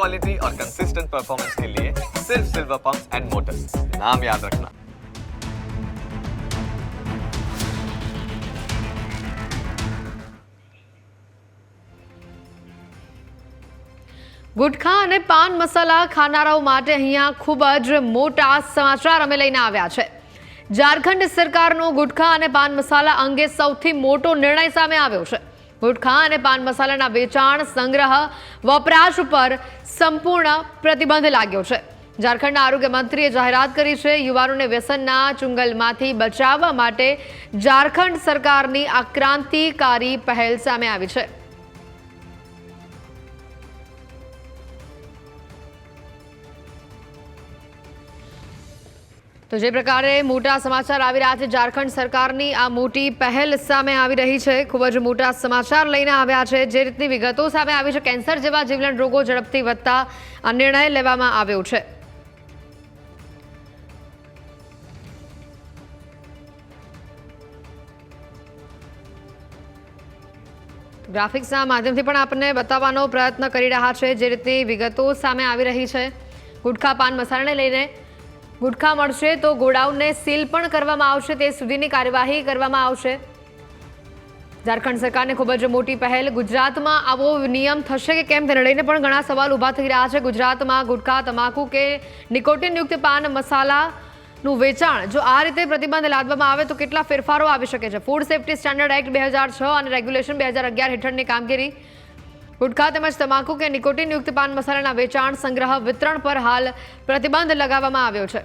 Quality और consistent performance के लिए सिर्फ सिल्वर पंप्स एंड मोटर्स नाम याद रखना ગુટખા અને પાન મસાલા ખાનારાઓ માટે અહીંયા ખૂબ જ મોટા સમાચાર અમે લઈને આવ્યા છે ઝારખંડ સરકારનો ગુટખા અને પાન મસાલા અંગે સૌથી મોટો નિર્ણય સામે આવ્યો છે ગુટખા અને પાન મસાલાના વેચાણ, સંગ્રહ, વપરાશ ઉપર સંપૂર્ણ પ્રતિબંધ લાગ્યો છે. ઝારખંડના આરોગ્ય મંત્રીએ જાહેરાત કરી છે, યુવાનોને વ્યસનના ચુંગલમાંથી બચાવવા માટે ઝારખંડ સરકારની આ ક્રાંતિકારી પહેલ સામે આવી છે. તો જે પ્રકારે મોટા સમાચાર આવી રહ્યા છે, ઝારખંડ સરકારની આ મોટી પહેલ સામે આવી રહી છે. ખૂબ જ મોટા સમાચાર લઈને આવ્યા છે. જે રીતની વિગતો સામે આવી છે, કેન્સર જેવા જીવલેણ રોગો ઝડપથી વધતા આ નિર્ણય લેવામાં આવ્યો છે. ગ્રાફિક્સના માધ્યમથી પણ આપણને બતાવવાનો પ્રયત્ન કરી રહ્યા છે. જે રીતની વિગતો સામે આવી રહી છે. ગુટખા પાન મસાલાને લઈને ગુટખા મળશે તો ગોડાઉનને સીલ પણ કરવામાં આવશે, તે સુધીની કાર્યવાહી કરવામાં આવશે. ઝારખંડ સરકારને ખૂબ જ મોટી પહેલ. ગુજરાતમાં આવો નિયમ થશે કે કેમ? તેને લઈને પણ ઘણા સવાલ ઊભા થઈ રહ્યા છે. ગુજરાતમાં ગુટખા, તમાકુ કે નિકોટિનયુક્ત પાન મસાલાનું વેચાણ? જો આ રીતે પ્રતિબંધ લાદવામાં આવે તો કેટલા ફેરફારો આવી શકે છે? ફૂડ સેફ્ટી સ્ટાન્ડર્ડ એક્ટ બે અને રેગ્યુલેશન બે હેઠળની કામગીરી ગુટખા તેમજ તમાકુ કે નિકોટિનયુક્ત પાન મસાલાના વેચાણ સંગ્રહ વિતરણ પર હાલ પ્રતિબંધ લગાવવામાં આવ્યો છે.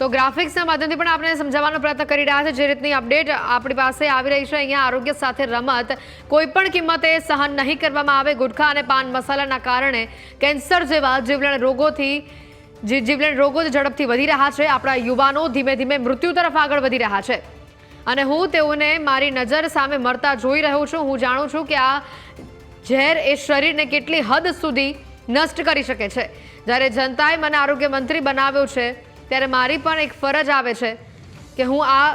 તો ગ્રાફિક્સના માધ્યમથી પણ આપણે સમજાવવાનો પ્રયત્ન કરી રહ્યા છે. જે રીતની અપડેટ આપણી પાસે આવી રહી છે. અહીંયા આરોગ્ય સાથે રમત કોઈપણ કિંમતે સહન નહીં કરવામાં આવે. ગુટખા અને પાન મસાલાના કારણે કેન્સર જેવા જીવલેણ રોગોથી જે જીવલેણ રોગો ઝડપથી વધી રહ્યા છે. આપણા યુવાનો ધીમે ધીમે મૃત્યુ તરફ આગળ વધી રહ્યા છે. અને હું તેઓને મારી નજર સામે મરતા જોઈ રહ્યો છું. હું જાણું છું કે આ ઝેર એ શરીરને કેટલી હદ સુધી નષ્ટ કરી શકે છે. જ્યારે જનતાએ મને આરોગ્ય મંત્રી બનાવ્યો છે, ત્યારે મારી પણ એક ફરજ આવે છે કે હું આ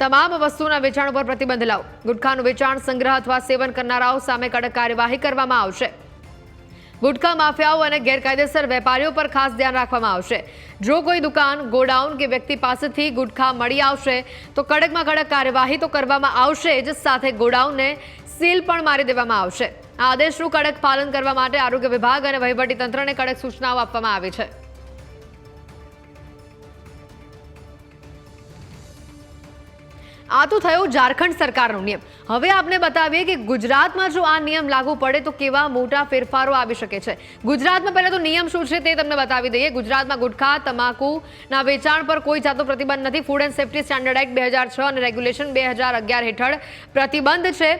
તમામ વસ્તુના વેચાણ ઉપર પ્રતિબંધ લાવું. ગુટખાનું વેચાણ, સંગ્રહ અથવા સેવન કરનારાઓ સામે કડક કાર્યવાહી કરવામાં આવશે. ગુટખા માફિયાઓ અને ગેરકાયદેસર વેપારીઓ પર ખાસ ધ્યાન રાખવામાં આવશે. જો કોઈ દુકાન, ગોડાઉન કે વ્યક્તિ પાસેથી ગુટખા મળી આવશે, તો કડકમાં કડક કાર્યવાહી તો કરવામાં આવશે જ, સાથે ગોડાઉનને સીલ પણ મારી દેવામાં આવશે. આ આદેશનું કડક પાલન કરવા માટે આરોગ્ય વિભાગ અને વહીવટી તંત્રને કડક સૂચનાઓ આપવામાં આવી છે. આ તો થયો ઝારખંડ સરકારનો નિયમ. હવે આપને બતાવીએ કે ગુજરાતમાં જો આ નિયમ લાગુ પડે તો કેવા મોટા ફેરફારો આવી શકે છે. ગુજરાતમાં પહેલાં તો નિયમ શું છે તે તમને બતાવી દઈએ. ગુજરાતમાં ગુટખા તમાકુના વેચાણ પર કોઈ જાતનો પ્રતિબંધ નથી. Food and safety standard act બે હજાર છ અને રેગ્યુલેશન બે હજાર અગિયાર હેઠળ પ્રતિબંધ છે.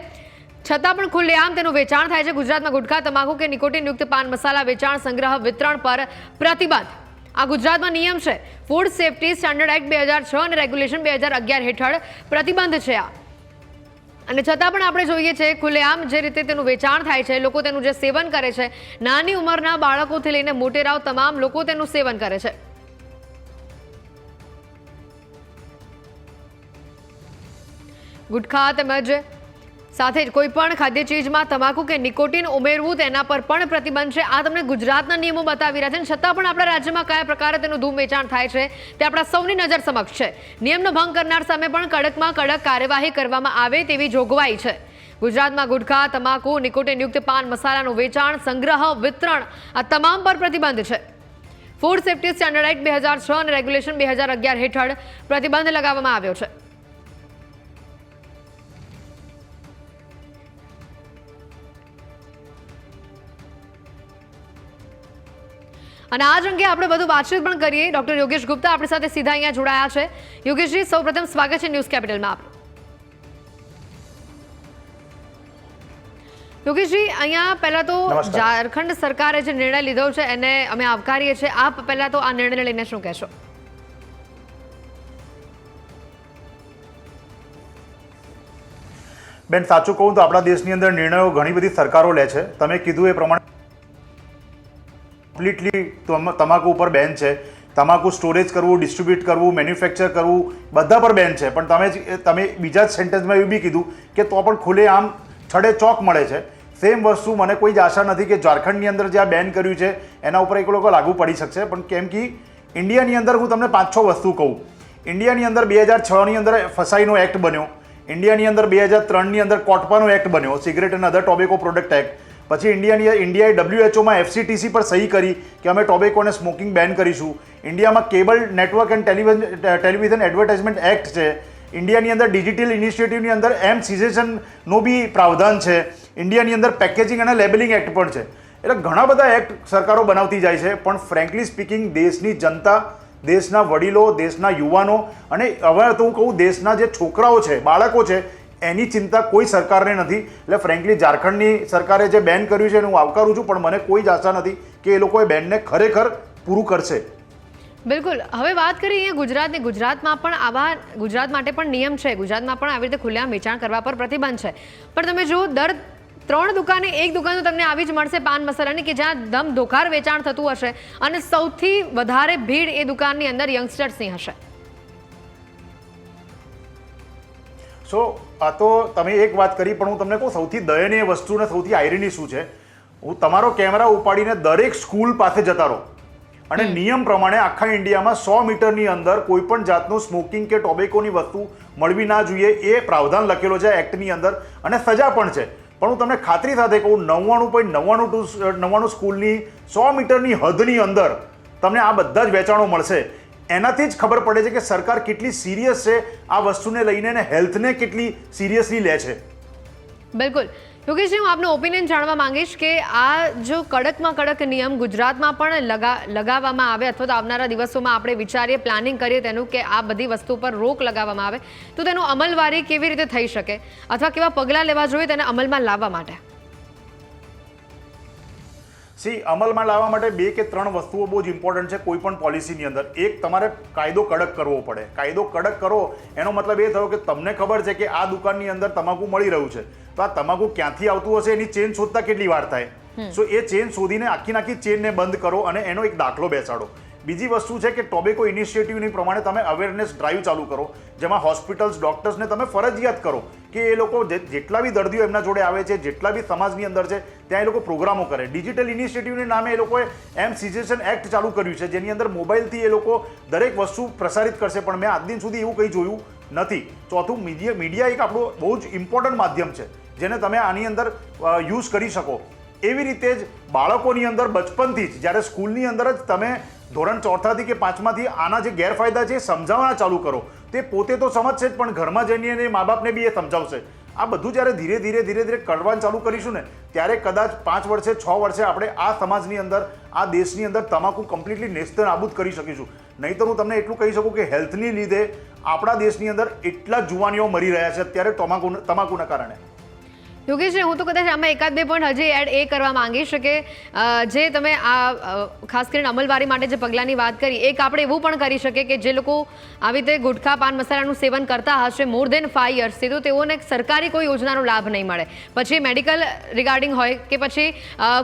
છતાં પણ ખુલ્લેઆમ તેનું વેચાણ થાય છે. ગુજરાતમાં ગુટખા, તમાકુ કે નિકોટિનયુક્ત પાન મસાલા વેચાણ સંગ્રહ વિતરણ પર પ્રતિબંધ. આ ગુજરાતમાં નિયમ છે. ફૂડ સેફ્ટી સ્ટાન્ડર્ડ એક્ટ બે હજાર છ અને રેગ્યુલેશન બે હજાર અગિયાર હેઠળ પ્રતિબંધ છે આ. અને છતાં પણ આપણે જોઈએ છે, ખુલ્લેઆમ જે રીતે તેનું વેચાણ થાય છે, લોકો તેનું જે સેવન કરે છે, નાની ઉંમરના બાળકોથી લઈને મોટેરાઓ તમામ લોકો તેનું સેવન કરે છે. ગુટખા તેમજ સાથે જ કોઈ પણ ખાદ્ય ચીજમાં તમાકુ કે નિકોટીન ઉમેરવું તેના પર પણ પ્રતિબંધ છે. આ તમને ગુજરાતના નિયમો બતાવી રહ્યા છે છતાં પણ આપણા રાજ્યમાં કયા પ્રકારે તેનું ધૂમ વેચાણ થાય છે તે આપણા સૌની નજર સમક્ષ છે. નિયમનો ભંગ કરનાર સામે પણ કડકમાં કડક કાર્યવાહી કરવામાં આવે તેવી જોગવાઈ છે. ગુજરાતમાં ગુટખા, તમાકુ, નિકોટિનયુક્ત પાન, મસાલાનું વેચાણ, સંગ્રહ, વિતરણ આ તમામ પર પ્રતિબંધ છે. ફૂડ સેફ્ટી સ્ટાન્ડર્ડ એક્ટ બે હજાર છ અને રેગ્યુલેશન બે હજાર અગિયાર હેઠળ પ્રતિબંધ લગાવવામાં આવ્યો છે. અને આજ અંગે આપણે બધું વાતચીત પણ કરીએ. ડોક્ટર યોગેશ ગુપ્તા આપણી સાથે સીધા અહીંયા જોડાયા છે. યોગેશજી સૌપ્રથમ સ્વાગત છે ન્યૂઝ કેપિટલમાં આપનું. યોગેશજી અહીંયા પહેલાં તો ઝારખંડ સરકારે જે નિર્ણય લીધો છે એને અમે આવકારીએ છીએ. આપ પહેલા તો આ નિર્ણય લઈને શું કહેશો? બેન સાચું કહું તો આપણા દેશની અંદર નિર્ણયો ઘણી બધી સરકારો લે છે. તમે કીધું એ પ્રમાણે કમ્પ્લીટલી તમાકુ ઉપર બેન છે. તમાકુ સ્ટોરેજ કરવું ડિસ્ટ્રીબ્યુટ કરવું મેન્યુફેક્ચર કરવું, બધા પર બેન છે. પણ તમે જ- તમે બીજા જ સેન્ટેન્સમાં એવું બી કીધું કે તો પણ ખુલ્લે આમ છડે ચોક મળે છે. સેમ વસ્તુ મને કોઈ જ આશા નથી કે ઝારખંડની અંદર જે આ બેન કર્યું છે, એના ઉપર એક લોકો લાગુ પડી શકશે. પણ કેમ કે ઇન્ડિયાની અંદર હું તમને પાંચ છ વસ્તુ કહું. ઇન્ડિયાની અંદર બે હજાર છની અંદર ફસાઈનો એક્ટ બન્યો. ઇન્ડિયાની અંદર બે હજાર ત્રણની અંદર કોટપાનો એક્ટ બન્યો. સિગરેટ અને અધર ટોબેકો પ્રોડક્ટ એક્ટ પછી ઇન્ડિયાની ઇન્ડિયાએ ડબ્લ્યુએચઓમાં એફસીટીસી પર સહી કરી કે અમે ટોબેકોને સ્મોકિંગ બેન કરીશું. ઇન્ડિયામાં cable network and television television advertisement act છે. ઇન્ડિયાની અંદર ડિજિટલ ઇનિશિયેટિવની અંદર એમ સિઝેશનનું બી પ્રાવધાન છે. ઇન્ડિયાની અંદર પેકેજિંગ અને લેબલિંગ એક્ટ પણ છે. એટલે ઘણા બધા એક્ટ સરકારો બનાવતી જાય છે, પણ ફ્રેન્કલી સ્પીકિંગ દેશની જનતા, દેશના વડીલો, દેશના યુવાનો અને હવે તો હું કહું દેશના જે છોકરાઓ છે, બાળકો છે એની ચિંતા કોઈ સરકારને નથી. એટલે ફ્રેન્કલી ઝારખંડની સરકારે જે બેન કર્યું છે એને હું આવકારું છું, પણ મને કોઈ જ આશા નથી કે એ લોકો એ બેનને ખરેખર પૂરું કરશે. બિલકુલ. હવે વાત કરીએ ગુજરાતની. ગુજરાતમાં પણ આવા ગુજરાત માટે પણ નિયમ છે. ગુજરાતમાં પણ આવી રીતે ખુલ્લેઆમ વેચાણ કરવા પર પ્રતિબંધ છે. પણ તમે જો દર ત્રણ દુકાને એક દુકાન તો તમને આવી જ મળશે પાન મસાલાની કે જ્યાં દમ ધોખાર વેચાણ થતું હશે અને સૌથી વધારે ભીડ એ દુકાનની અંદર યંગસ્ટર્સની હશે. સો આ તો તમે એક વાત કરી પણ હું તમને કહું સૌથી દયનીય વસ્તુ ને સૌથી આયરની શું છે? હું તમારો કેમેરા ઉપાડીને દરેક સ્કૂલ પાસે જતા રહો. અને નિયમ પ્રમાણે આખા ઇન્ડિયામાં સો મીટરની અંદર કોઈ પણ જાતનું સ્મોકિંગ કે ટોબેકોની વસ્તુ મળવી ના જોઈએ એ પ્રાવધાન લખેલો છે એક્ટની અંદર અને સજા પણ છે. પણ હું તમને ખાતરી સાથે કહું નવ્વાણું પોઈન્ટ નવ્વાણું ટુ નવ્વાણું સ્કૂલની સો મીટરની હદની અંદર તમને આ બધા જ વેચાણો મળશે. એનાથી જ ખબર પડે છે કે સરકાર કેટલી સિરિયસ છે આ વસ્તુને લઈને અને હેલ્થને કેટલી સિરિયસલી લે છે. બિલકુલ. યોગેશજી, હું આપનો ઓપિનિયન જાણવા માંગીશ કે આ જો કડકમાં કડક નિયમ ગુજરાતમાં પણ લગા, લગાવવામાં આવે અથવા તો આવનારા દિવસોમાં આપણે વિચારીએ પ્લાનિંગ કરીએ તેનું કે આ બધી વસ્તુ પર રોક લગાવવામાં આવે, તો તેનું અમલવારી કેવી રીતે થઈ શકે? અથવા કેવા પગલાં લેવા જોઈએ તેને અમલમાં લાવવા માટે? સી અમલમાં લાવવા માટે બે કે ત્રણ વસ્તુઓ બહુ જ ઇમ્પોર્ટન્ટ છે કોઈ પણ પોલિસીની અંદર. એક તમારે કાયદો કડક કરવો પડે. કાયદો કડક કરો એનો મતલબ એ થયો કે તમને ખબર છે કે આ દુકાનની અંદર તમાકુ મળી રહ્યું છે. તો આ તમાકુ ક્યાંથી આવતું હશે એની ચેન શોધતા કેટલી વાર થાય? સો એ ચેન શોધીને આખી નાખી ચેનને બંધ કરો અને એનો એક દાખલો બેસાડો. બીજી વસ્તુ છે કે ટોબેકો ઇનિશિયેટિવની પ્રમાણે તમે અવેરનેસ ડ્રાઈવ ચાલુ કરો જેમાં હોસ્પિટલ્સ ડોક્ટર્સને તમે ફરજિયાત કરો. કે એ લોકો જેટલા બી દર્દીઓ એમના જોડે આવે છે, જેટલા બી સમાજની અંદર છે, ત્યાં એ લોકો પ્રોગ્રામો કરે. ડિજિટલ ઇનિશિયેટિવને નામે એ લોકોએ એમ સિઝેશન એક્ટ ચાલુ કર્યું છે, જેની અંદર મોબાઈલથી એ લોકો દરેક વસ્તુ પ્રસારિત કરશે. પણ મેં આજ દિન સુધી એવું કંઈ જોયું નથી. ચોથું, મીડિયા મીડિયા એક આપણું બહુ જ ઇમ્પોર્ટન્ટ માધ્યમ છે, જેને તમે આની અંદર યુઝ કરી શકો. એવી રીતે જ બાળકોની અંદર બચપનથી જ, જ્યારે સ્કૂલની અંદર જ તમે ધોરણ ચોથાથી કે પાંચમાથી આના જે ગેરફાયદા છે સમજાવવાના ચાલુ કરો. તે પોતે તો સમજશે જ, પણ ઘરમાં જઈને એને મા બાપને બી એ સમજાવશે. આ બધું જ્યારે ધીરે ધીરે ધીરે ધીરે કરવાનું ચાલુ કરીશું ને, ત્યારે કદાચ પાંચ વર્ષે, છ વર્ષે આપણે આ સમાજની અંદર, આ દેશની અંદર તમાકુ કમ્પ્લીટલી નેસ્ત નાબૂદ કરી શકીશું. નહીંતર હું તમને એટલું કહી શકું કે હેલ્થની લીધે આપણા દેશની અંદર એટલા જુવાનીઓ મરી રહ્યા છે અત્યારે તમાકુ તમાકુના કારણે. યોગેશજી હું તો કદાચ આમાં એકાદ બે પણ હજી એડ એ કરવા માંગીશ કે જે તમે આ ખાસ કરીને અમલવારી માટે જે પગલાંની વાત કરી, એક આપણે એવું પણ કરી શકીએ કે જે લોકો આવી રીતે ગુટખા, પાન મસાલાનું સેવન કરતા હશે મોર દેન ફાઈવ યર્સથી તો તેઓને સરકારી કોઈ યોજનાનો લાભ નહીં મળે. પછી મેડિકલ રિગાર્ડિંગ હોય કે પછી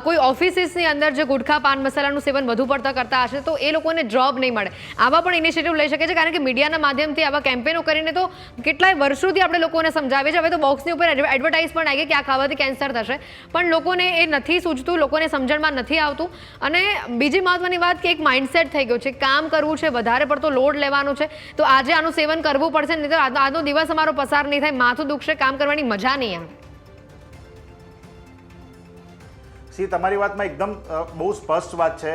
કોઈ ઓફિસીસની અંદર જે ગુટખા, પાન મસાલાનું સેવન વધુ પડતા કરતા હશે, તો એ લોકોને જોબ નહીં મળે. આવા પણ ઇનિશિયેટિવ લઈ શકે છે કારણ કે મીડિયાના માધ્યમથી આવા કેમ્પેનો કરીને તો કેટલાય વર્ષોથી આપણે લોકોને સમજાવીએ છીએ. હવે તો બોક્સની ઉપર એડવર્ટાઇઝ પણ આવી કે આ ખાવાથી કેન્સર થશે. પણ લોકોને એ નથી સૂચતું લોકોને સમજણમાં નથી આવતું. અને બીજી મહત્વની વાત કે એક માઇન્ડસેટ થઈ ગયો છે. કામ કરવું છે, વધારે પડતો લોડ લેવાનો છે. તો આજે આનું સેવન કરવું પડશે નહીં તો આજનો દિવસ અમારો પસાર નહીં થાય. માથું દુખશે, કામ કરવાની મજા નહીં આવે. સી, તમારી વાતમાં એકદમ બહુ સ્પષ્ટ વાત છે.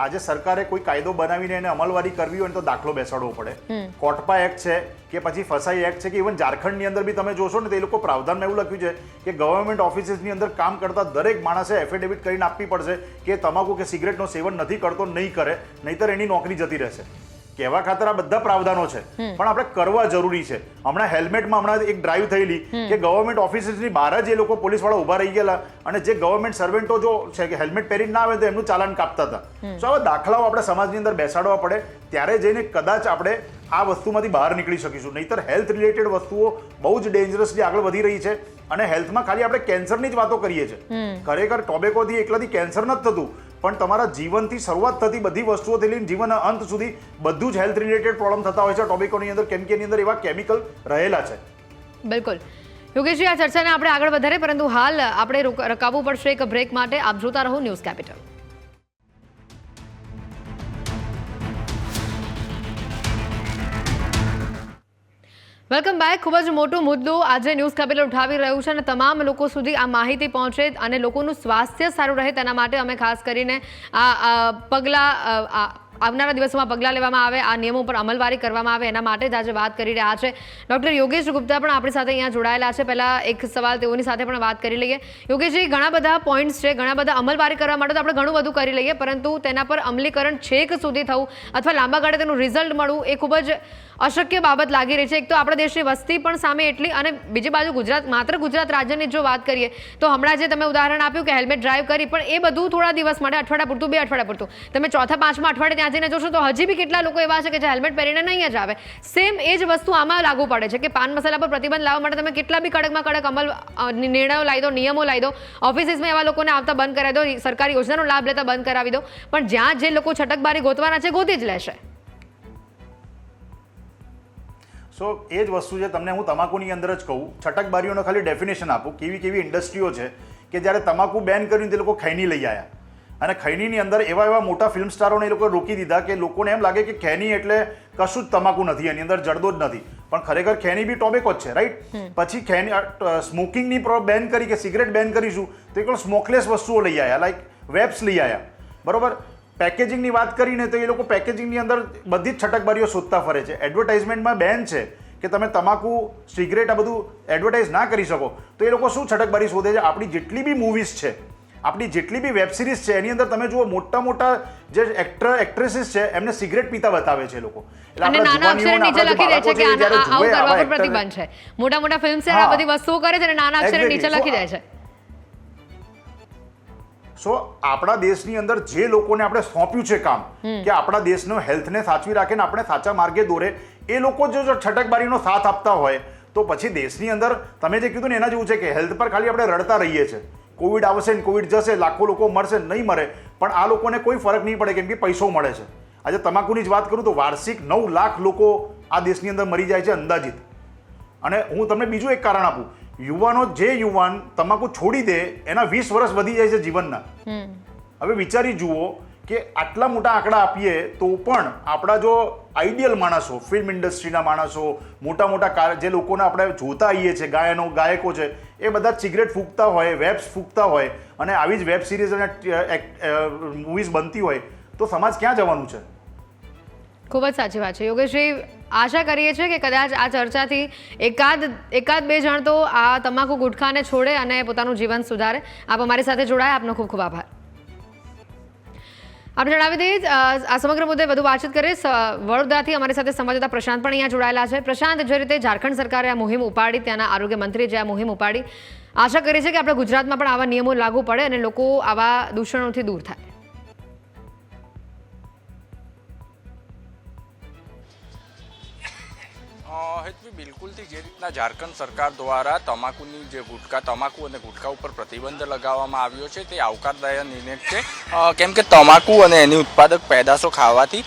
આજે સરકારે કોઈ કાયદો બનાવીને એને અમલવારી કરવી હોય તો દાખલો બેસાડવો પડે. કોટપા એક્ટ છે કે પછી ફસાઈ એક્ટ છે કે ઇવન ઝારખંડની અંદર બી તમે જોશો ને તો એ લોકો પ્રાવધાનમાં એવું લખ્યું છે કે ગવર્મેન્ટ ઓફિસીસની અંદર કામ કરતા દરેક માણસે એફિડેવિટ કરીને આપવી પડશે કે તમાકુ કે સિગરેટનો સેવન નથી કરતો નહીં કરે નહીતર એની નોકરી જતી રહેશે. કહેવા ખાતર આ બધા પ્રાવધાનો છે. પણ આપણે કરવા જરૂરી છે. હમણાં હેલ્મેટમાં હમણાં એક ડ્રાઈવ થયેલી કે ગવર્મેન્ટ ઓફિસની બહાર જ એ લોકો પોલીસવાળા ઊભા ઊભા રહી ગયેલા અને જે ગવર્મેન્ટ સર્વન્ટો જો છે કે હેલ્મેટ પહેરીને ના આવે તો એમનું ચાલાન કાપતા હતા. સો આવા દાખલાઓ આપણે સમાજની અંદર બેસાડવા પડે. ત્યારે જઈને કદાચ આપણે આ વસ્તુમાંથી બહાર નીકળી શકીશું. નહીતર હેલ્થ રિલેટેડ વસ્તુઓ બહુ જ ડેન્જરસલી આગળ વધી રહી છે અને હેલ્થમાં ખાલી આપણે કેન્સરની જ વાતો કરીએ છીએ. ખરેખર ટોબેકોથી એકલાથી કેન્સર નથી થતું. પણ તમારા જીવનથી શરૂઆત થતી બધી વસ્તુઓથી લઈને જીવનના અંત સુધી બધું જ હેલ્થ રિલેટેડ પ્રોબ્લેમ થતા હોય છે. ટોપિકોની અંદર કેમ કે એની અંદર એવા કેમિકલ રહેલા છે. બિલકુલ. યોગેશજી, આ ચર્ચાને આપણે આગળ વધારે પરંતુ હાલ આપણે રોક- રકાવવું પડશે એક બ્રેક માટે. આપ જોતા રહો ન્યૂઝ કેપિટલ. વેલકમ બેક ખૂબ જ મોટો મુદ્દો આજે ન્યૂઝ કેપિટલ ઉઠાવી રહ્યું છે અને તમામ લોકો સુધી આ માહિતી પહોંચે અને લોકોનું સ્વાસ્થ્ય સારું રહે તેના માટે અમે ખાસ કરીને આ પગલાં આવનારા દિવસોમાં પગલાં લેવામાં આવે, આ નિયમો પર અમલવારી કરવામાં આવે એના માટે જ આજે વાત કરી રહ્યા છે. ડૉક્ટર યોગેશ ગુપ્તા પણ આપણી સાથે અહીંયા જોડાયેલા છે. પહેલાં એક સવાલ તેઓની સાથે પણ વાત કરી લઈએ. યોગેશજી, ઘણા બધા પોઈન્ટ્સ છે, ઘણા બધા અમલવારી કરવા માટે તો આપણે ઘણું બધું કરી લઈએ, પરંતુ તેના પર અમલીકરણ છેક સુધી થવું અથવા લાંબા ગાળે તેનું રિઝલ્ટ મળવું એ ખૂબ જ અશક્ય બાબત લાગી રહી છે. એક તો આપણા દેશની વસ્તી પણ સામે એટલી અને બીજી બાજુ ગુજરાત, માત્ર ગુજરાત રાજ્યની જો વાત કરીએ, તો હમણાં જે તમે ઉદાહરણ આપ્યું કે હેલ્મેટ ડ્રાઈવ કરી, પણ એ બધું થોડા દિવસ માટે, અઠવાડિયા પૂરતું, બે અઠવાડિયા પૂરતું. તમે ચોથા, પાંચમા અઠવાડિયે ત્યાં જઈને જોશો તો હજી બી કેટલા લોકો એવા છે કે જે હેલ્મેટ પહેરીને નહીં જ આવે. સેમ એ જ વસ્તુ આમાં લાગુ પડે છે કે પાન મસાલા પર પ્રતિબંધ લાવવા માટે તમે કેટલા બી કડકમાં કડક અમલ નિર્ણયો લાવી દો, નિયમો લાવી દો. ઓફિસીસમાં એવા લોકોને આવતા બંધ કરાવી દો, સરકારી યોજનાનો લાભ લેતા બંધ કરાવી દો. પણ જ્યાં જે લોકો છટકબારી ગોતવાના છે, ગોતી જ લેશે. સો એ જ વસ્તુ છે તમને હું તમાકુની અંદર જ કહું. છટકબારીઓનો ખાલી ડેફિનેશન આપું કેવી કેવી ઇન્ડસ્ટ્રીઓ છે કે જ્યારે તમાકુ બેન કર્યું તે લોકો ખૈની લઈ આવ્યા અને ખૈનીની અંદર એવા એવા મોટા ફિલ્મ સ્ટારોને એ લોકો રોકી દીધા કે લોકોને એમ લાગે કે ખૈની એટલે કશું જ તમાકુ નથી એની અંદર જડદો જ નથી. પણ ખરેખર ખેની બી ટોબેકો જ છે રાઈટ પછી ખેની સ્મોકિંગની બેન કરી કે સિગરેટ બેન કરીશું તો એક સ્મોકલેસ વસ્તુઓ લઈ આવ્યા લાઈક વેબ્સ લઈ આવ્યા બરોબર? પેકેજિંગની વાત કરીને તો એ લોકો પેકેજિંગની અંદર બધી જ છટકબારીઓ શોધતા ફરે છે. એડવર્ટાઇઝમેન્ટમાં બેન છે કે તમે તમાકુ સિગરેટ આ બધું એડવર્ટાઇઝ ના કરી શકો. તો એ લોકો શું છટકબારી શોધે છે? આપણી જેટલી બી મૂવીઝ છે આપણી જેટલી બી વેબ સિરીઝ છે એની અંદર તમે જુઓ મોટા મોટા જે એક્ટર એક્ટ્રેસીસ છે એમને સિગરેટ પીતા બતાવે છે લોકો. અને નાના અક્ષરે નીચે લખી દે છે કે બાળકો આના છે, આ- આવું કરવા પર પ્રતિબંધ છે. મોટા મોટા ફિલ્મ છે આ બધી વસ્તુઓ કરે છે અને નાના અક્ષરે નીચે લખી દે છે. સો આપણા દેશની અંદર જે લોકોને આપણે સોંપ્યું છે કામ કે આપણા દેશનો હેલ્થને સાચવી રાખે ને આપણે સાચા માર્ગે દોરે એ લોકો જો જો છટકબારીનો સાથ આપતા હોય તો પછી દેશની અંદર તમે જે કીધું ને એના જેવું છે કે હેલ્થ પર ખાલી આપણે રડતા રહીએ છીએ. કોવિડ આવશે ને કોવિડ જશે લાખો લોકો મરશે નહીં મરે પણ આ લોકોને કોઈ ફરક નહીં પડે કેમ કે પૈસો મળે છે. આજે તમાકુની જ વાત કરું તો વાર્ષિક નવ લાખ લોકો આ દેશની અંદર મરી જાય છે અંદાજિત. અને હું તમને બીજું એક કારણ આપું. યુવાનો જે યુવાન તમાકુ છોડી દે એના વીસ વર્ષ વધી જાય છે જીવનના. હવે વિચારી જુઓ કે આટલા મોટા આંકડા આપીએ તો પણ આપણા જો આઈડિયલ માણસો ફિલ્મ ઇન્ડસ્ટ્રીના માણસો મોટા મોટા જે લોકોને આપણે જોતા આવીએ છીએ ગાયનો ગાયકો છે એ બધા સિગરેટ ફૂંકતા હોય વેબ્સ ફૂંકતા હોય અને આવી જ વેબ સિરીઝ અને મૂવીઝ બનતી હોય તો સમાજ ક્યાં જવાનું છે? ખૂબ જ સાચી વાત છે. યોગેશભાઈ આશા કરીએ છીએ કે કદાચ આ ચર્ચાથી એકાદ એકાદ બે જણ તો આ તમાકુ ગુટખાને છોડે અને પોતાનું જીવન સુધારે. આપ અમારી સાથે જોડાયા. આપનો ખૂબ ખૂબ આભાર. આપણે જણાવી દઈએ આ સમગ્ર મુદ્દે વધુ વાતચીત કરીએ. વડોદરાથી અમારી સાથે સંવાદદાતા પ્રશાંત પણ અહીંયા જોડાયેલા છે. પ્રશાંત, જે રીતે ઝારખંડ સરકારે આ મુહિમ ઉપાડી, ત્યાંના આરોગ્ય મંત્રી જે આ મુહિમ ઉપાડી, આશા કરીએ છીએ કે આપણે ગુજરાતમાં પણ આવા નિયમો લાગુ પડે અને લોકો આવા દૂષણોથી દૂર થાય. be બિલકુલથી જે રીતના ઝારખંડ સરકાર દ્વારા તમાકુની જે ગુટકા, તમાકુ અને ગુટકા ઉપર પ્રતિબંધ લગાવવામાં આવ્યો છે, તે આવકારદાયક નિર્ણય છે. કેમ કે તમાકુ અને એની ઉત્પાદક પેદાશો ખાવાથી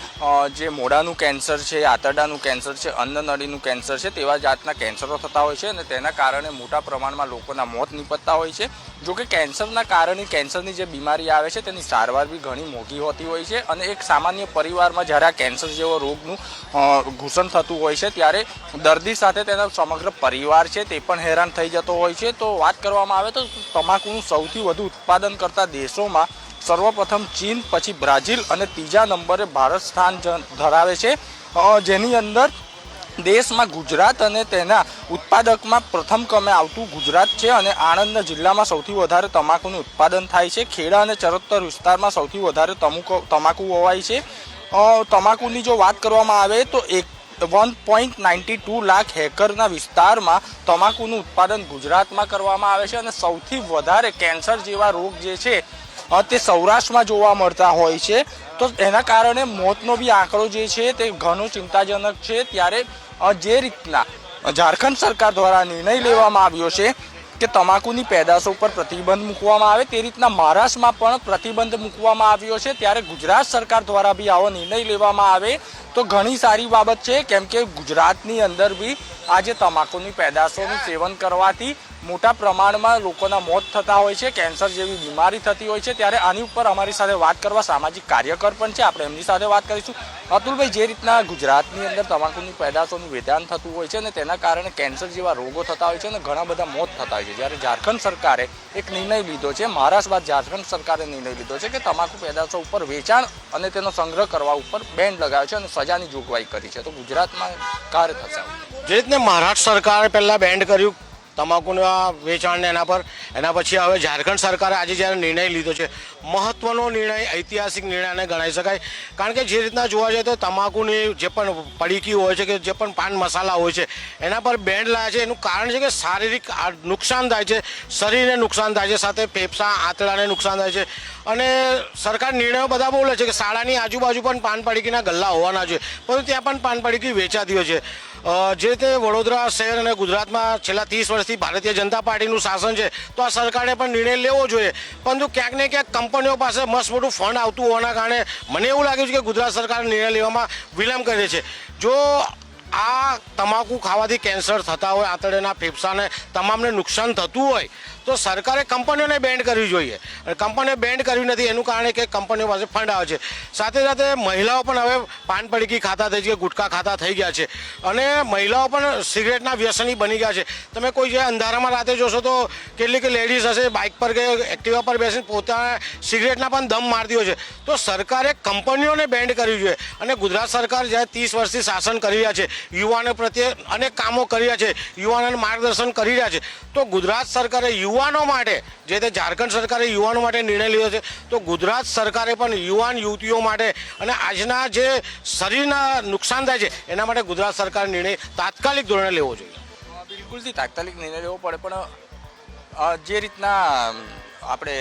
જે મોઢાનું કેન્સર છે, આંતરડાનું કેન્સર છે, અન્નનળીનું કેન્સર છે, તેવા જાતના કેન્સરો થતા હોય છે અને તેના કારણે મોટા પ્રમાણમાં લોકોના મોત નિપજતા હોય છે. જો કે કેન્સરના કારણે કેન્સરની જે બીમારી આવે છે, તેની સારવાર બી ઘણી મોંઘી હોતી હોય છે અને એક સામાન્ય પરિવારમાં જ્યારે આ કેન્સર જેવો રોગનું ઘૂસણ થતું હોય છે, ત્યારે દર્દી સાથે તેના સમગ્ર પરિવાર છે, તે પણ હેરાન થઈ જતો હોય છે. તો વાત કરવામાં આવે તો તમાકુનું સૌથી વધુ ઉત્પાદન કરતા દેશોમાં સર્વપ્રથમ ચીન, પછી બ્રાઝિલ અને ત્રીજા નંબરે ભારત સ્થાન ધરાવે છે. જેની અંદર દેશમાં ગુજરાત અને તેના ઉત્પાદકમાં પ્રથમ ક્રમે આવતું ગુજરાત છે અને આણંદના જિલ્લામાં સૌથી વધારે તમાકુનું ઉત્પાદન થાય છે. ખેડા અને ચરોતર વિસ્તારમાં સૌથી વધારે તમાકુ વવાય છે. તમાકુની જો વાત કરવામાં આવે તો એક one point ninety two lakh હેકરના વિસ્તારમાં તમાકુનું ઉત્પાદન ગુજરાતમાં કરવામાં આવે છે અને સૌથી વધારે કેન્સર જેવા રોગ જે છે તે સૌરાષ્ટ્રમાં જોવા મળતા હોય છે. તો એના કારણે મોતનો બી આંકડો જે છે, તે ઘણો ચિંતાજનક છે. ત્યારે જે રીતના ઝારખંડ સરકાર દ્વારા નિર્ણય લેવામાં આવ્યો છે કે તમાકુની પેદાશો ઉપર પ્રતિબંધ મૂકવામાં આવે તે રીતના મહારાષ્ટ્રમાં પણ પ્રતિબંધ મૂકવામાં આવ્યો છે. ત્યારે ગુજરાત સરકાર દ્વારા બી આવો નિર્ણય લેવામાં આવે તો ઘણી સારી બાબત છે. કેમ કે ગુજરાતની અંદર બી આજે તમાકુની પેદાશોનું સેવન કરવાથી મોટા પ્રમાણમાં લોકોના મોત થતા હોય છે, કેન્સર જેવી બીમારી થતી હોય છે. ત્યારે આની ઉપર અમારી સાથે વાત કરવા સામાજિક કાર્યકર પણ છે. આપણે એમની સાથે વાત કરીશું. અતુલભાઈ, જે રીતના ગુજરાતની અંદર તમાકુની પેદાશોનું વેદાન થતું હોય છે અને તેના કારણે કેન્સર જેવા રોગો થતા હોય છે અને ઘણા બધા મોત થતા હોય છે. જ્યારે ઝારખંડ સરકારે એક નિર્ણય લીધો છે, મહારાષ્ટ્ર બાદ ઝારખંડ સરકારે નિર્ણય લીધો છે કે તમાકુ પેદાશો ઉપર વેચાણ અને તેનો સંગ્રહ કરવા ઉપર બેન લગાવ્યો છે અને સજાની જોગવાઈ કરી છે. તો ગુજરાતમાં કાર્ય થશે. જે રીતને મહારાષ્ટ્ર સરકારે પહેલાં બેન્ડ કર્યું તમાકુના વેચાણને એના પર, એના પછી હવે ઝારખંડ સરકારે આજે જ્યારે નિર્ણય લીધો છે, મહત્વનો નિર્ણય, ઐતિહાસિક નિર્ણયને ગણાઈ શકાય. કારણ કે જે રીતના જોવા જાય તો તમાકુની જે પણ પડીકી હોય છે કે જે પણ પાન મસાલા હોય છે, એના પર બેન્ડ લાયા છે. એનું કારણ છે કે શારીરિક નુકસાન થાય છે, શરીરને નુકસાન થાય છે, સાથે ફેફસા, આંતરડાને નુકસાન થાય છે. અને સરકાર નિર્ણયો બધા બોલે છે કે શાળાની આજુબાજુ પણ પાન પડીકીના ગલ્લા હોવાના જોઈએ પરંતુ ત્યાં પણ પાન પડીકી વેચાતી હોય છે. જે રીતે વડોદરા શહેર અને ગુજરાતમાં છેલ્લા ત્રીસ વર્ષથી ભારતીય જનતા પાર્ટીનું શાસન છે, તો આ સરકારે પણ નિર્ણય લેવો જોઈએ. પરંતુ ક્યાંક ને ક્યાંક કંપનીઓ પાસે મસ્ત મોટું ફંડ આવતું હોવાના કારણે મને એવું લાગ્યું છે કે ગુજરાત સરકાર નિર્ણય લેવામાં વિલંબ કરે છે. જો આ તમાકુ ખાવાથી કેન્સર થતા હોય, આંતરડાના ફેફસાને તમામને નુકસાન થતું હોય તો સરકારે કંપનીઓને બેન્ડ કરવી જોઈએ. કંપનીઓ બેન્ડ કરવી નથી, એનું કારણે કે કંપનીઓ પાસે ફંડ આવે છે. સાથે સાથે મહિલાઓ પણ હવે પાન પડીકી ખાતા થઈ છે ગુટખા ખાતા થઈ ગયા છે. અને મહિલાઓ પણ સિગરેટના વ્યસની બની ગયા છે. તમે કોઈ જે અંધારામાં રાતે જોશો તો કેટલીક લેડીઝ હશે બાઇક પર કે એક્ટિવા પર બેસીને પોતાના સિગરેટના પણ દમ મારતી હોય છે. તો સરકારે કંપનીઓને બેન્ડ કરવી જોઈએ. અને ગુજરાત સરકાર જ્યારે ત્રીસ વર્ષથી શાસન કરી રહ્યા છે, યુવાનો પ્રત્યે અનેક કામો કરી રહ્યા છે, યુવાનોને માર્ગદર્શન કરી રહ્યા છે. તો ગુજરાત સરકારે યુવાનો માટે, જે તે ઝારખંડ સરકારે યુવાનો માટે નિર્ણય લીધો છે, તો ગુજરાત સરકારે પણ યુવાન યુવતીઓ માટે અને આજના જે શરીરના નુકસાન થાય છે, એના માટે ગુજરાત સરકારે નિર્ણય તાત્કાલિક ધોરણે લેવો જોઈએ. બિલકુલથી તાત્કાલિક નિર્ણય લેવો પડે, પણ જે રીતના આપણે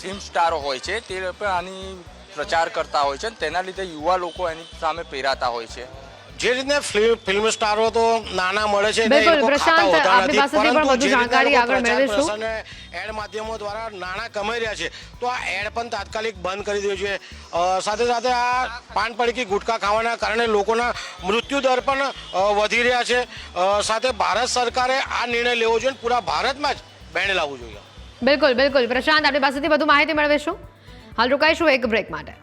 ફિલ્મ સ્ટારો હોય છે, તે પણ આની પ્રચાર કરતા હોય છે તેના લીધે યુવા લોકો એની સામે પહેરાતા હોય છે. જે રીતે ફિલ્મ સ્ટારો તો નાના મળે છે બિલકુલ, પ્રશાંત, આપની પાસેથી પણ વધુ જાણકારી આગળ મેળવીશું. એડ માધ્યમો દ્વારા નાણાં કમાઈ રહ્યા છે તો આ એડ પણ તાત્કાલિક બંધ કરી દેવું જોઈએ સાથે સાથે આ પાન પડકી ગુટકા ખાવાના કારણે લોકોના મૃત્યુ દર પણ વધી રહ્યા છે. સાથે ભારત સરકારે આ નિર્ણય લેવો જોઈએ પૂરા ભારતમાં જ બેન લાવવું જોઈએ. બિલકુલ બિલકુલ. પ્રશાંત આપની પાસેથી વધુ માહિતી મેળવીશું. હાલ રોકાઈશું એક બ્રેક માટે.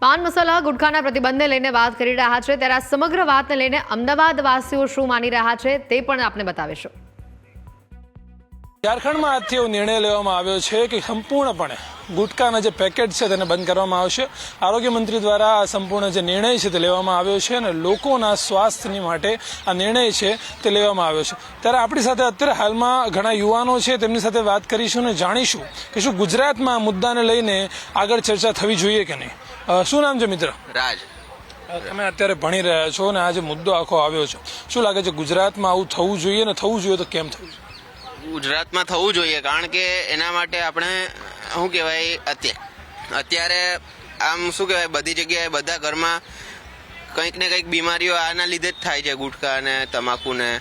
પાન મસાલા, ગુટખાના પ્રતિબંધને લઈને વાત કરી રહ્યા છે. ત્યારે આ સમગ્ર વાતને લઈને અમદાવાદ વાસીઓ શું માની રહ્યા છે તે પણ આપને બતાવીશું. ઝારખંડમાં આજથી એવો નિર્ણય લેવામાં આવ્યો છે કે સંપૂર્ણપણે ગુટકાના જે પેકેટ છે તેને બંધ કરવામાં આવશે. આરોગ્ય મંત્રી દ્વારા આ સંપૂર્ણ જે નિર્ણય છે તે લેવામાં આવ્યો છે અને લોકોના સ્વાસ્થ્યની માટે આ નિર્ણય છે તે લેવામાં આવ્યો છે. ત્યારે આપણી સાથે અત્યારે હાલમાં ઘણા યુવાનો છે, તેમની સાથે વાત કરીશું અને જાણીશું કે શું ગુજરાતમાં આ મુદ્દાને લઈને આગળ ચર્ચા થવી જોઈએ કે નહીં. શું નામ છે મિત્ર? રાજ. તમે અત્યારે ભણી રહ્યા છો અને આ જે મુદ્દો આખો આવ્યો છે. શું લાગે છે ગુજરાતમાં આવું થવું જોઈએ ને થવું જોઈએ તો કેમ થવું જોઈએ? ગુજરાતમાં થવું જોઈએ કારણ કે એના માટે આપણે શું કહેવાય અત્યારે અત્યારે આમ શું કહેવાય બધી જગ્યાએ બધા ઘરમાં કંઈક ને કંઈક બીમારીઓ આના લીધે જ થાય છે ગુટખા તમાકુ તમાકુને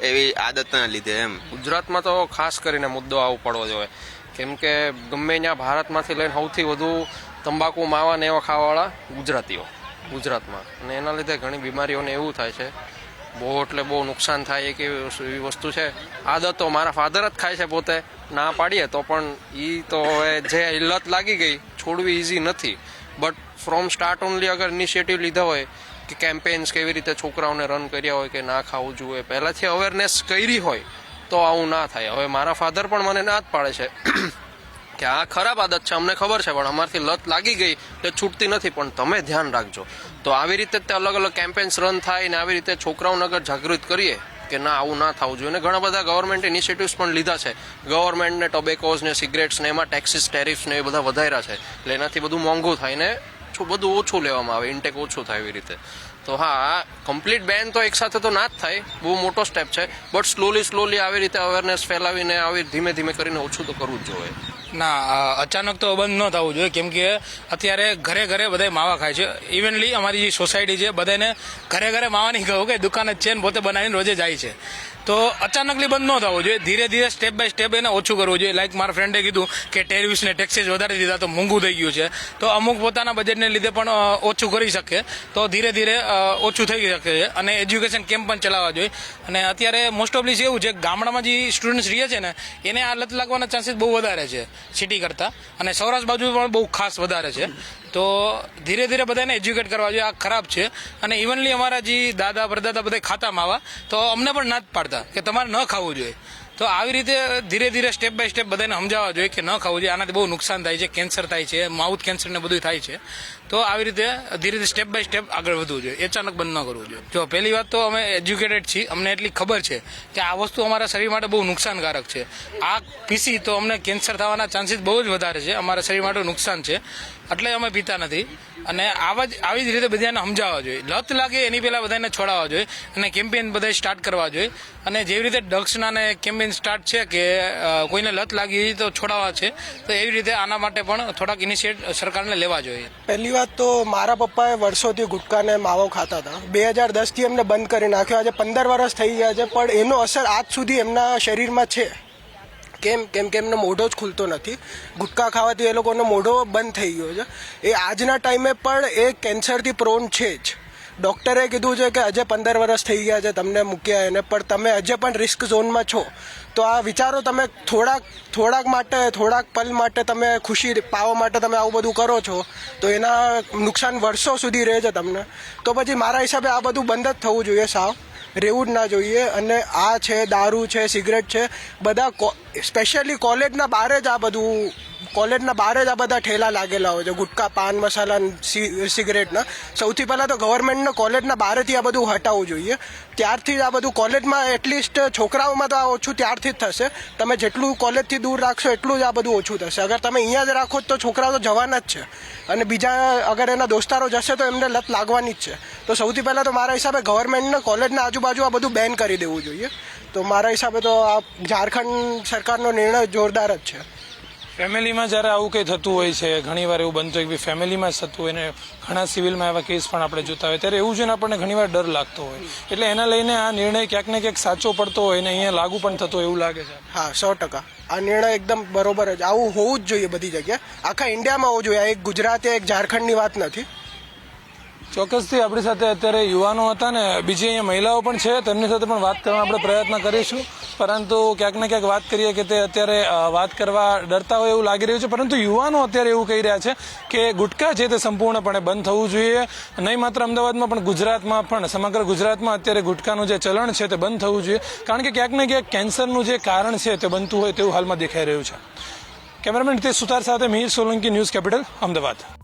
એવી આદતના લીધે એમ. ગુજરાતમાં તો ખાસ કરીને મુદ્દો આવો પડવો જોઈએ. કેમ કે ગમે ત્યાં ભારતમાંથી લઈને સૌથી વધુ તંબાકુ, માવા ને એવા ખાવાવાળા ગુજરાતીઓ, ગુજરાતમાં. અને એના લીધે ઘણી બીમારીઓને એવું થાય છે. બહુ એટલે બહુ નુકસાન થાય એક એવી વસ્તુ- છે. આદતો મારા ફાધર જ ખાય છે પોતે. ના પાડીએ તો પણ એ તો હવે જે ઇલ્લત લાગી ગઈ, છોડવી ઇઝી નથી. બટ ફ્રોમ સ્ટાર્ટ ઓનલી અગર ઇનિશિયેટિવ લીધા હોય કે કેમ્પેન્સ કેવી રીતે છોકરાઓને રન કર્યા હોય કે ના ખાવું જોઈએ, પહેલાંથી અવેરનેસ કરી હોય તો આવું ના થાય. હવે મારા ફાધર પણ મને ના જ પાડે છે કે આ ખરાબ આદત છે, અમને ખબર છે, પણ અમારથી લત લાગી ગઈ એટલે છૂટતી નથી, પણ તમે ધ્યાન રાખજો. તો આવી રીતે તે અલગ અલગ કેમ્પેન્સ રન થાય ને આવી રીતે છોકરાઓને અગર જાગૃત કરીએ કે ના, આવું ના થવું જોઈએ. અને ઘણા બધા ગવર્મેન્ટ ઇનિશિયેટિવ્સ પણ લીધા છે. ગવર્મેન્ટને ટોબેકોઝ ને સિગરેટ્સ ને એમાં ટેક્સીસ ટેરિફ્સ ને એ બધા વધાર્યા છે. એટલે એનાથી બધું મોંઘું થાય ને બધું ઓછું લેવામાં આવે ઇન્ટેક ઓછું થાય એવી રીતે. તો હા કમ્પ્લીટ બેન તો એક સાથે તો ના જ થાય. બહુ મોટો સ્ટેપ છે. બટ સ્લોલી સ્લોલી આવી રીતે અવેરનેસ ફેલાવીને આવી ધીમે ધીમે કરીને ઓછું તો કરવું જ જોઈએ. ના અચાનક તો બંધ ન થવું જોઈએ. કેમ કે અત્યારે ઘરે ઘરે બધા માવા ખાય છે. ઇવનલી અમારી જે સોસાયટી છે બધાને ઘરે ઘરે માવા નહીં કહું કે દુકાન જ છે ને પોતે બનાવીને રોજે જાય છે. તો અચાનકલી બંધ ન થવું જોઈએ. ધીરે ધીરે સ્ટેપ બાય સ્ટેપ એને ઓછું કરવું જોઈએ. લાઈક મારા ફ્રેન્ડે કીધું કે ટેરિસ ને ટેક્સીસ વધારી દીધા તો મોંઘું થઈ ગયું છે. તો અમુક પોતાના બજેટને લીધે પણ ઓછું કરી શકે. તો ધીરે ધીરે ઓછું થઈ શકે છે. અને એજ્યુકેશન કેમ્પ પણ ચલાવવા જોઈએ. અને અત્યારે મોસ્ટ ઓફલી એવું છે, ગામડામાં જે સ્ટુડન્ટ્સ રહે છે ને, એને આ લત લાગવાના ચાન્સીસ બહુ વધારે છે સિટી કરતાં. અને સૌરાષ્ટ્ર બાજુ પણ બહુ ખાસ વધારે છે. તો ધીરે ધીરે બધાને એજ્યુકેટ કરવા જોઈએ. આ ખરાબ છે. અને ઇવનલી અમારા જે દાદા, પરદાદા બધા ખાતા માવા તો અમને પણ ના જ પાડતા કે તમારે ન ખાવું જોઈએ. તો આવી રીતે ધીરે ધીરે સ્ટેપ બાય સ્ટેપ બધાને સમજાવવા જોઈએ કે ન ખાવું જોઈએ. આનાથી બહુ નુકસાન થાય છે કેન્સર થાય છે માઉથ કેન્સર ને બધું થાય છે. તો આવી રીતે ધીરે ધીરે સ્ટેપ બાય સ્ટેપ આગળ વધવું જોઈએ. અચાનક બંધ ન કરવું જોઈએ. જો પહેલી વાત તો અમે એજ્યુકેટેડ છીએ. અમને એટલી ખબર છે કે આ વસ્તુ અમારા શરીર માટે બહુ નુકસાનકારક છે. આ પીસી તો અમને કેન્સર થવાના ચાન્સીસ બહુ જ વધારે છે. અમારા શરીર માટે નુકસાન છે. એટલે અમે પીતા નથી. અને આવા જ, આવી જ રીતે બધાને સમજાવવા જોઈએ. લત લાગે એની પહેલાં બધાને છોડાવવા જોઈએ અને કેમ્પેન બધા સ્ટાર્ટ કરવા જોઈએ. અને જેવી રીતે ડ્રગ્સના ને કેમ્પેન સ્ટાર્ટ છે કે કોઈને લત લાગી તો છોડાવવા છે, તો એવી રીતે આના માટે પણ થોડાક ઇનિશિયેટ સરકારને લેવા જોઈએ. પહેલી વાત તો મારા પપ્પાએ વર્ષોથી ગુટકાને માવો ખાતા હતા. બે હજાર દસથી એમને બંધ કરી નાખ્યો. આજે પંદર વર્ષ થઈ ગયા છે, પણ એનો અસર આજ સુધી એમના શરીરમાં છે. કેમ? કેમ કે એમનો મોઢો જ ખુલતો નથી. ગુટકા ખાવાથી એ લોકોનો મોઢો બંધ થઈ ગયો છે. એ આજના ટાઈમે પણ એ કેન્સરથી પ્રોન છે જ. ડૉક્ટરે કીધું છે કે હજે પંદર વર્ષ થઈ ગયા છે, તમને મૂક્યા એને, પણ તમે હજે પણ રિસ્ક ઝોનમાં છો. તો આ વિચારો તમે થોડાક થોડાક માટે, થોડાક પલ માટે તમે ખુશી પાવા માટે તમે આવું બધું કરો છો, તો એના નુકસાન વર્ષો સુધી રહે છે તમને. તો પછી મારા હિસાબે આ બધું બંધ જ થવું જોઈએ સાવ. રહેવું જ ના જોઈએ અને આ છે, દારૂ છે, સિગરેટ છે, બધા સ્પેશિયલી કોલેજના બહાર જ આ બધું કોલેજના બહાર જ આ બધા ઠેલા લાગેલા હોય છે. ગુટકા, પાન, મસાલા સિગરેટના સૌથી પહેલાં તો ગવર્મેન્ટને કોલેજના બહારથી આ બધું હટાવવું જોઈએ. ત્યારથી જ આ બધું કોલેજમાં એટલીસ્ટ છોકરાઓમાં તો આ ઓછું ત્યારથી જ થશે. તમે જેટલું કોલેજથી દૂર રાખશો એટલું જ આ બધું ઓછું થશે. અગર તમે અહીંયા જ રાખો તો છોકરાઓ તો જવાના જ છે. અને બીજા અગર એના દોસ્તારો જશે તો એમને લત લાગવાની જ છે. તો સૌથી પહેલાં તો મારા હિસાબે ગવર્મેન્ટને કોલેજના આજુબાજુ આ બધું બેન કરી દેવું જોઈએ. તો મારા હિસાબે તો આ ઝારખંડ સરકારનો નિર્ણય જોરદાર જ છે. ફેમિલીમાં જ્યારે આવું કંઈ થતું હોય છે, ઘણીવાર એવું બનતું હોય કે ફેમિલીમાં જ થતું હોય ને ઘણા સિવિલમાં એવા કેસ પણ આપણે જોતા હોય, ત્યારે એવું જોઈને આપણને ઘણીવાર ડર લાગતો હોય. એટલે એના લઈને આ નિર્ણય ક્યાંક ને ક્યાંક સાચો પડતો હોય ને અહીંયા લાગુ પણ થતો એવું લાગે છે. હા, સો ટકા. આ નિર્ણય એકદમ બરોબર જ, આવું હોવું જ જોઈએ બધી જગ્યાએ. આખા ઇન્ડિયામાં હોવું જોઈએ. એક ગુજરાત, એક ઝારખંડની વાત નથી. ચોક્કસથી આપણી સાથે અત્યારે યુવાનો હતા ને, બીજી અહીંયા મહિલાઓ પણ છે, તેમની સાથે પણ વાત કરવા આપણે પ્રયત્ન કરીશું. પરંતુ ક્યાંક ને ક્યાંક વાત કરીએ કે તે અત્યારે વાત કરવા ડરતા હોય એવું લાગી રહ્યું છે. પરંતુ યુવાનો અત્યારે એવું કહી રહ્યા છે કે ગુટકા છે તે સંપૂર્ણપણે બંધ થવું જોઈએ. નહીં માત્ર અમદાવાદમાં, પણ ગુજરાતમાં પણ, સમગ્ર ગુજરાતમાં અત્યારે ગુટકાનું જે ચલણ છે તે બંધ થવું જોઈએ. કારણ કે ક્યાંક ને ક્યાંક કેન્સરનું જે કારણ છે તે બનતું હોય તેવું હાલમાં દેખાઈ રહ્યું છે. કેમેરામેન તે સુતાર સાથે મિહિર સોલંકી, ન્યૂઝ કેપિટલ, અમદાવાદ.